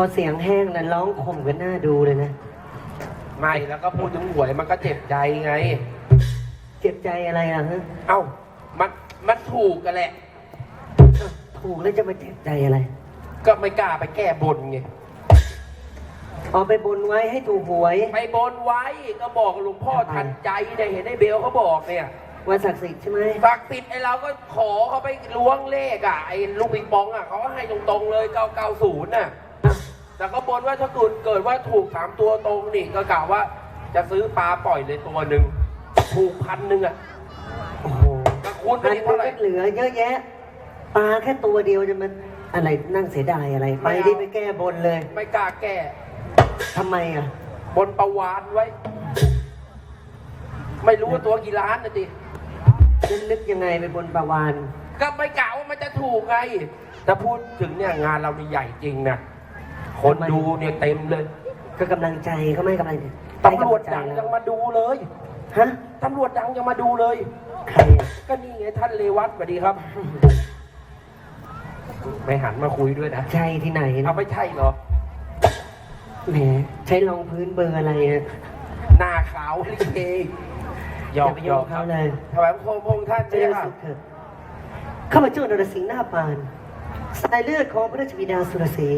อเสียงแห้งแล้วร้องข่มกันหน้าดูเลยนะ ไม่แล้วก็พูดถึงหวยมันก็เจ็บใจไง เจ็บใจอะไรล่ะฮะเอ้า มันมันถูกกันแหละอ้าวถูกแล้วจะมาเจ็บใจอะไร ก็ไม่กล้าไปแก้บนไงเอาไปบนไว้ให้ถูกหวย ไปบนไว้ก็บอกหลวงพ่อทันใจเนี่ยเห็นไอ้เบลเขาบอกเนี่ยว่าศักดิ์สิทธิ์ใช่ไหมฝากติดไอ้เราก็ขอเขาไปล้วงเลขอะไอ้ลูกปิงปองอะเขาก็ให้ตรงๆเลย990น่ะอ้าว แต่ก็บนว่าถ้าเกิดเกิดว่าถูกสามตัวตรงนี่ก็กล่าวว่า จะซื้อปลาปล่อยเลยตัวหนึ่งถูกพันหนึ่งอะโอ้โหก็คูณไปพันดิมัเท่านไหร่ก็เหลือเยอะแยะ ปลาแค่ตัวเดียวจะมันอะไรนั่งเสียดายอะไร ไปไม่เอา ดิไปแก้บนเลยไม่กล้าแก้ทำไมอะ บนประวานไว้ ไม่รู้ว่าตัวกี่ล้านนะดินึกยังไงไปบนประวานก็ไม่กล่าวว่ามันจะถูกไงแต่พูดถึงเนี่ยงานเรานี่ใหญ่จริงนะ คนทำไมดูเนี่ยเต็มเลย ก็กำลังใจเขาไม่กำลังใจตำรวจให้ดังกำลัใจยังมาดูเลยฮะตำรวจดังยังมาดูเลย ใครอะก็นี่ไงท่านเลวัตสวัสดีครับ ไม่หันมาคุยด้วยนะใช่ที่ไหนเอานะไม่ใช่เหรอ แหมใช้รองพื้นเบอร์อะไรนะหน้าขาวลิเกหยออกย่าไปหยยุ่องกเขาเลยถวายพงพงท่านเจเจ้าริญค่ะสุขเถิดข้าพเจ้านรสิงห์หน้าปาน สายเลือดของพระราชบิดาสุรสี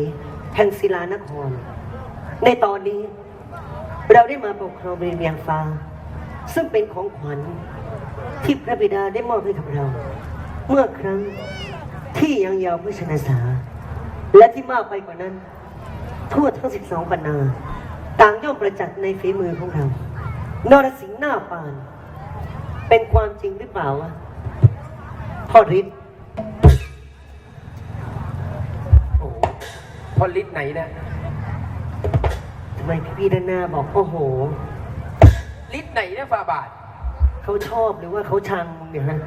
แห่งศิลานคร ในตอนนี้ เราได้มาปกครองบริเวียงฟ้า ซึ่งเป็นของขวัญที่พระบิดาได้มอบให้กับเรา เมื่อครั้งที่ยังเยาวพุชนาสา และที่มากไปกว่านั้น ทั่วทั้ง 12ปันนา ต่างย่อมประจักษ์ในฝีมือของเรา นรสิงห์หน้าปาน เป็นความจริงหรือเปล่าวะพ่อฤทธิ์ พอลิศไหนเนี่ยทำไมพี่ๆด้านหน้าบอกโอ้โห ลิศไหนเนี่ยฝ่าบาท เขาชอบหรือว่าเขาชังมึงเนี่ยฮะ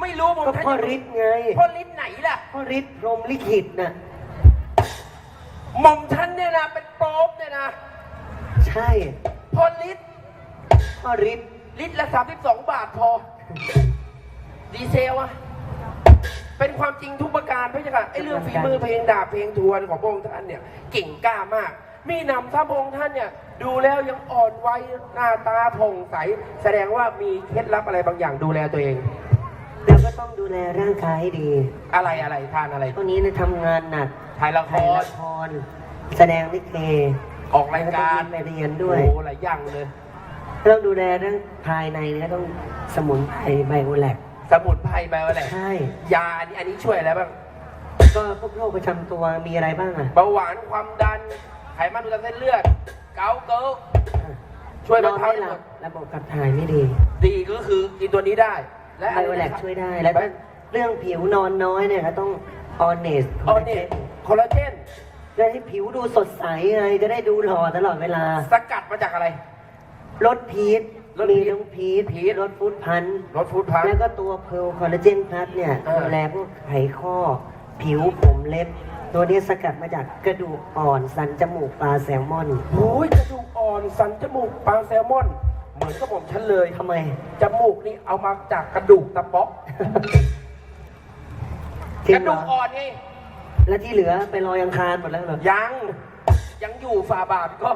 ไม่รู้ผมก็ท่านพ่อฤทธิ์ไงพ่อลิศไหนล่ะพ่อฤทธิ์พรหมลิขิตน่ะหม่อมท่านเนี่ยนะเป็นโป๊ปเนี่ยนะใช่พ่อลิศพ่อฤทธิ์ลิตรละสามสิบสองบาทพอ ดีเซลอะ เป็นความจริงทุกประการพระเจ้าค่ะไอ้เรื่องฝีมือเพลงดาบเพลงทวนของพระองค์ท่านเนี่ยเก่งกล้ามาก มีหนำซ้ำพระองค์ท่านเนี่ยดูแล้วยังอ่อนวัยหน้าตาผ่องใส แสดงว่ามีเคล็ดลับอะไรบางอย่างดูแลตัวเอง เราก็ต้องดูแลร่างกายให้ดีอะไรอะไรทานอะไรตอนนี้เนี่ยทำงานหนักถ่ายละคถ่ายร ละครแสดงลิเกออกรายแล้วการต้องไปเรียนด้วย โอ้โหหลายอย่างเลยต้องดูแลเรื่องภายในเนี่ยต้องสมุนไพรไบโอแลก สมุนไพรไปว่าอะไรใช่ ยาอันนี้อันนี้ช่วยอะไรบ้างก็พวกโรคประจำตัวมีอะไรบ้างอะเบาหวานความดัน ไขมันอุดตันเส้นเลือด เกาต์เกิลช่วยบรรเทานอนไม่หลับระบบขับถ่ายไม่ดี ดีก็คือกินตัวนี้ได้ และไบโอแลกช่วยได้ แล้วก็เรื่องผิวนอนน้อยเนี่ยก็ต้องออนเนสออนเนตคอลลาเจนจะให้ผิวดูสดใสไงจะได้ดูหล่อตลอดเวลา สกัดมาจากอะไรลดพีท ลดพีมีชทั้งพีทพีชลดฟูดพันธุ์รสฟู้ดพันแล้วก็ตัวเพลคอลลาเจนพลัสเนี่ยเออดูแลพวกไขข้อ ผิวผมเล็บ ตัวนี้สกัดมาจากกระดูกอ่อนสันจมูกปลาแซลมอนโอ้ยกระดูกอ่อนสันจมูกปลาแซลมอน เหมือนกับผมฉันเลยทำไม จมูกนี่เอามาจากกระดูกตะป๊อกจริกงระเหรดูอกอ่อนไงแล้วที่เหลือไปลอยอังคารหมดแล้วเหรอยังยังอยู่ฝ่าบาทก็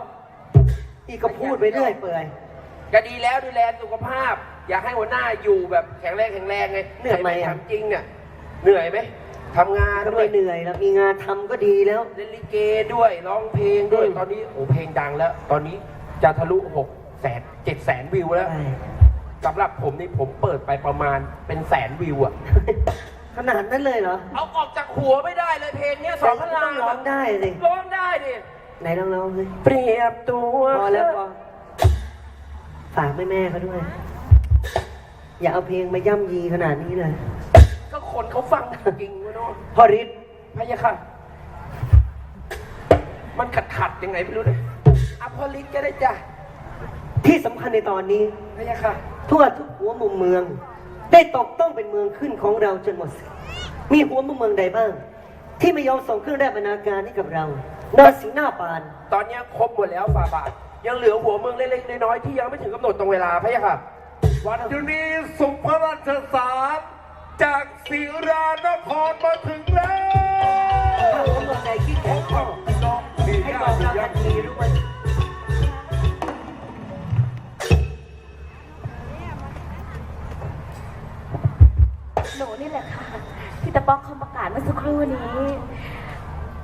พี่ก็พูดไปเรื่อยเปื่อย ก็ดีแล้วดูแลสุขภาพ อยากให้หัวหน้าอยู่แบบแข็งแรงแข็งแรงไงเหนื่อยไหมใครอะทำจริงเนี่ยเหนื่อยไหมทำงานก็ด้วไม่ยเหนื่อยแล้วมีงานทำก็ดีแล้ว เล่นลิเกด้วยร้องเพลงด้วยอืม ตอนนี้โอ้เพลงดังแล้ว ตอนนี้จะทะลุหกแสนเจ็ดแสนวิวแล้วใช่สำหรับผมนี่ผมเปิดไปประมาณเป็นแสนวิวอะขนาดนั้นเลยเหรอเอาออกจากหัวไม่ได้เลยเพลงเนี้ยสองพต้ลาองงร้องได้สิร้องได้ดิไหนลองร้องสิเปรียบตัวพอแล้วพอ ฝากแม่แม่ๆเขาด้วย อย่าเอาเพลงมาย่ำยีขนาดนี้เลย ก็คนเขาฟังจริงๆวะเนาะพ่อฤทธิ์พะยะค่ะ มันขัดขัดๆยังไงไม่รู้เลยอภลิตก็ได้จ้ะที่สำคัญในตอนนี้ พะยะค่ะ ทั่วทุกหัวมุมเมือง ได้ตกต้องเป็นเมืองขึ้นของเราจนหมดสิ้นมีหัวมุมเมืองใดบ้าง ที่ไม่ยอมส่งเครื่องได้บรรณาการให้กับเรานรสิงห์หน้าปาน ตอนเนี้ยครบหมดแล้วฝ่าบาท ยังเหลือหัวเมืองเล็กๆน้อยๆที่ยังไม่ถึงกำหนดตรงเวลาพะยะค่ะวันนี้สุพระราชสารจากศิรานครมาถึงแล้วถ้าหัวเมืองใดคิดแข็งข้อน้องเพบอกเราทันทีรู้ไหมหนูนี่แหละค่ะ ที่ตะป๊อกเขาประกาศเมื่อสักครู่นี้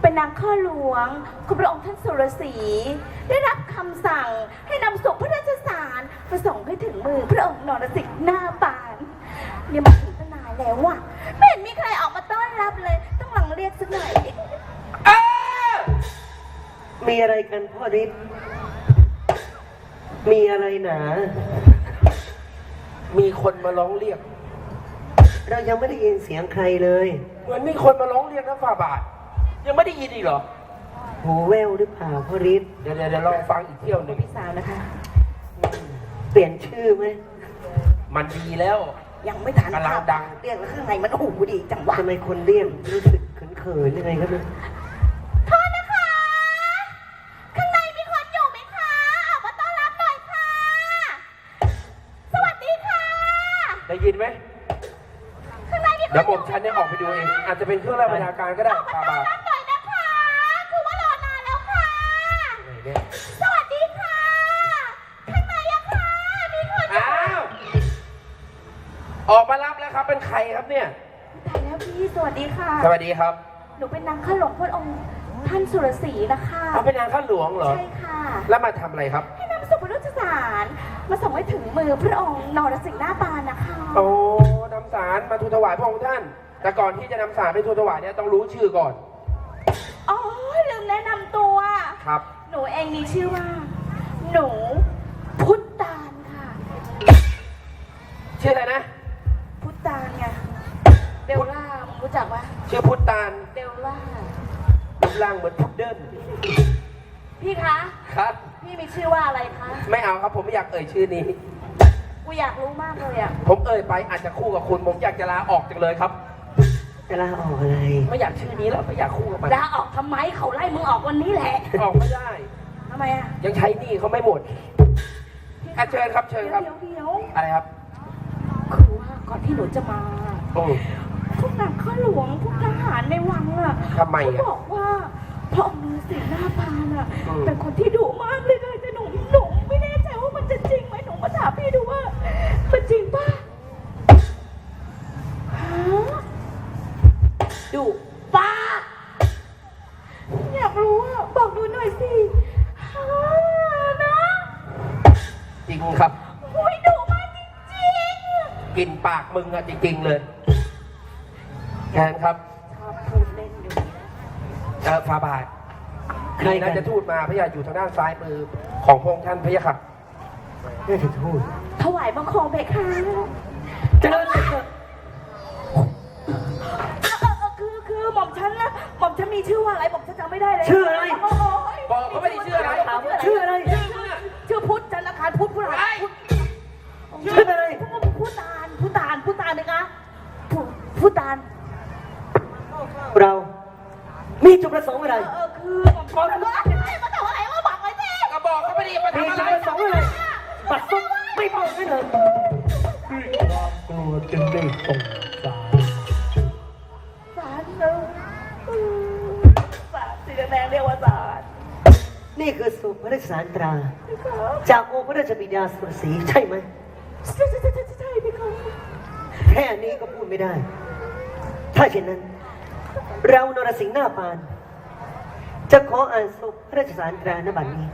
เป็นนางข้าหลวง คุณพระองค์ท่านสุรศรี ได้รับคำสั่งให้นำส่งพระราชสารมาส่งให้ถึงมือพระองค์นรสิงห์หน้าปานเนี่ยมาถึงตั้งนานแล้วอะไม่เห็นมีใครออกมาต้อนรับเลย ต้องหลังเรียกสักหน่อยเออมีอะไรกันพ่อฤทธิ์มีอะไรหนา มีคนมาร้องเรียก เรายังไม่ได้ยินเสียงใครเลย เหมือนมีคนมาร้องเรียกนะฝ่าบาท ยังไม่ได้ยินอีกเหรอ หูแววหรือเปล่าพ่อฤทธิ์เดี๋ยวเดี๋ยวเดี๋ยวลองฟังอีกเที่ยวหนึ่งพี่สาวนะคะ เปลี่ยนชื่อไหมมันดีแล้ว ยังไม่ทันกำลังดัง เรียกแล้วข้างในมันโอ้โหดีจังหวะทำไมคนเรียกรู้สึกเขินๆยังไงครับเนี่ยโทษนะคะ ข้างในมีคนอยู่ไหมคะออกมาต้อนรับหน่อยค่ะ สวัสดีค่ะ ได้ยินไหมข้างในมีคนเดี๋ยวผมฉันเนี่ยออกไปดูเอง อาจจะเป็นเครื่องราชบรรณาการก็ได้ออกมาฝ่าต้อนบา ออกมารับแล้วครับ เป็นใครครับเนี่ยตายแล้วพี่สวัสดีค่ะ สวัสดีครับหนูเป็นนางข้าหลวงพระองค์ท่านสุรศรีนะคะเอาเป็นนางข้าหลวงเหรอใช่ค่ะแล้วมาทำอะไรครับ ให้นำส่งพระราชสารมาส่งให้ถึงมือพระองค์นรสิงห์หน้าปานนะคะโอ้นำสารมาทูลถวายพระองค์ท่าน แต่ก่อนที่จะนำสารไปทูลถวายเนี่ยต้องรู้ชื่อก่อนอ๋อลืมแนะนำตัว ครับ หนูเองมีชื่อว่า หนูพุทธานค่ะ ชื่ออะไรนะพุทธานไง เบลล่ามึงรู้จักปะชื่อพุทธานเบลล่ารูปร่างเหมือนพุดเดิ้ลพี่คะ ครับ พี่มีชื่อว่าอะไรคะ ไม่เอาครับผมไม่อยากเอ่ยชื่อนี้ กูอยากรู้มากเลยอะ ผมเอ่ยไปอาจจะคู่กับคุณ ผมอยากจะลาออกจังเลยครับ จะลาออกอะไร ไม่อยากชื่อนี้แล้วไม่อยากคู่กับมันลาออกทำไมเขาไล่มึงออกวันนี้แหละ ออกไม่ได้ ทำไมอะยังใช้หนี้เขาไม่หมดอะเชิญครับเชิญครับ เดี๋ยวเดี๋ยวอะไรครับ คือว่าก่อนที่หนูจะมา โอ้ พวกนางข้าหลวงพวกทหารในวังอะทำไมอะ เขาบอกว่าพระองค์นรสิงห์หน้าพานอะอืม เป็นคนที่ดุมากเลยเลยแต่หนูหนูไม่แน่ใจว่ามันจะจริงไหมหนูมาถามพี่ดูว่ามันจริงป่ะฮะดุป้าอยากรู้อะบอกดูหน่อยสิฮะนะจริงครับโอ้ยดุมากจริงกินปากมึงอะจริงๆเลย แทนครับๆชอบพูดเล่นอยู่เออฟาบาทใครมีกัน่านจะทูตมาพระยาอยู่ทางด้านซ้ายมือของพระองค์ท่านพระยาค่ะน่าจะทูดถวายบังคมเพคะเจะเลิญเถอะเออเออเออคือคือหม่อมฉันนะหม่อมฉันมีชื่อว่าอะไรหม่อมฉันจำไม่ได้เลยชื่ออะไรโอ้ยบอกเขาไม่ได้ชื่ออะไรถามว่าชื่ออะไร ชื่อพุทธจันทร์อาคารพุทธพุทธไอ้พุทธชื่ออะไร พุทธานพุทธานพุทธานนะคะพุพุทธาน เรา มีจุดประสงค์อะไร เออเออคือหม่อมฉันก็เอ้ยมาถามอะไรมาบอกเลยสิก็บอกเขาไม่ดีมามีทำอะไรจุดประสงค์อะไรปัดซุกไม่บอกไม่เลยด้วยความกลัวจึงได้ส่งสารสารเนอะอืมสารสีแดงๆเรียกว่าสารนี่คือสุพระราชสารตรา ครับจากองค์พระราชบิดาสุรศรีใช่ไหม ใช่ใช่ใช่ใช่ใช่พี่เขาแค่นี้ก็พูดไม่ได้ ถ้าเช่นนั้น เรานรสิงห์หน้าปาน จะขออ่านสุพระราชสารตรานบัตรนี้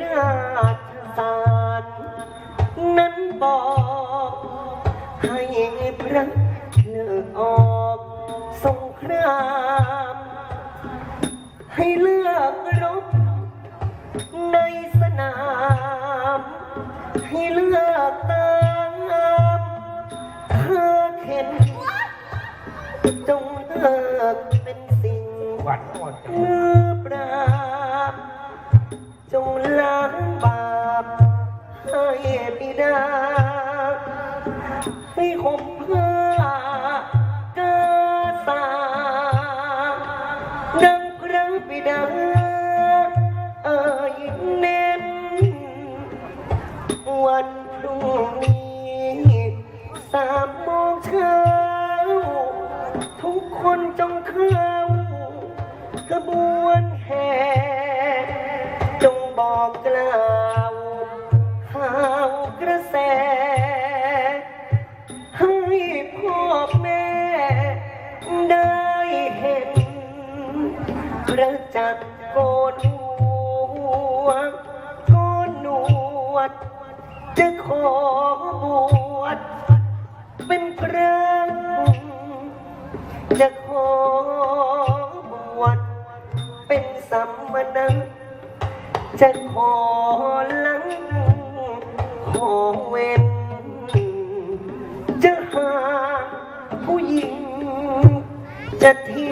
ราชสารนั้นบอก ให้พระเลิกออกสงคราม ให้เลือกรบในสนาม ให้เลือกตามเธอเข็นจงเลิกเป็นสิ่งหวานอ่อนจัง เมื่อปราบ จงล้างบาปให้ปิดาให้คม ระจักรโกนหัวโกนหนวด จะขอบวชเป็นพระจะขอบวชเป็นสัมมณะจะขอลังขอเว้นจะหาผู้หญิง จะทิ้ง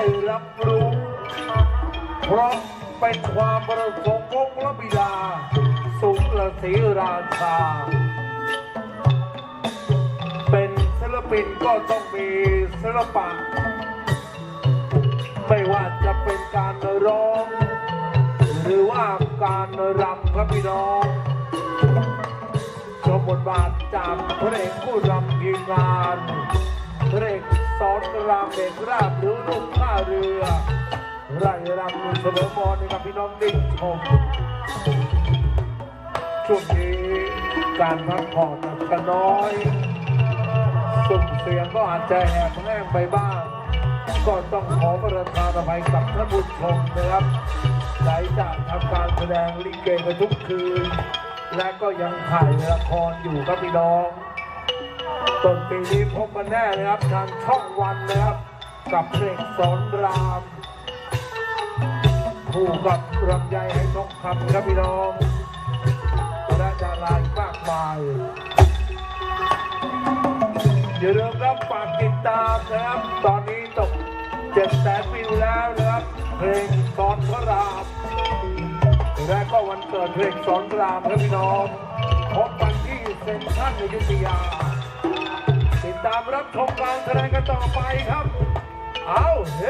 ได้รับรู้ เพราะเป็นความประสงค์ของพระบิดา สุรศรีราชา เป็นศิลปินก็ต้องมีศิลปะ ไม่ว่าจะเป็นการร้อง หรือว่าการรำครับพี่น้องชมบทบาทจากพระเอกผู้รำทีมงานพระเอก สอนรามเอกราบหรือลูกท่าเรือไร่รำเสมอบอลนะครับพี่น้องได้ชมช่วงนี้การพักผ่อนอาจะน้อยสุ่มเสียงก็อาจจะแหบแห้งไปบ้าง ก็ต้องขอประทานอภัยกับท่านผู้ชมนะครับหลังจากทำการแสดงลิเกมาทุกคืน และก็ยังถ่ายละครอยู่ครับพี่น้อง ต้นปีนี้พบกันแน่นะครับ ทางช่องวันนะครับ กับเพลงสอนรามคู่กับรำไยให้ทองคำครับพี่น้องและดาราอีกมากมายอย่าลืมรับฝากติดตามนะครับ ตอนนี้ตกเจ็ดแสนวิวแล้วนะครับ เพลงสอนพระรามและก็วันเกิดเพลงสอนรามครับพี่น้องพบกันที่เซ็นทรัลอยุธยา ตามรับชมการแสดงกันต่อไปครับ เอาเฮ้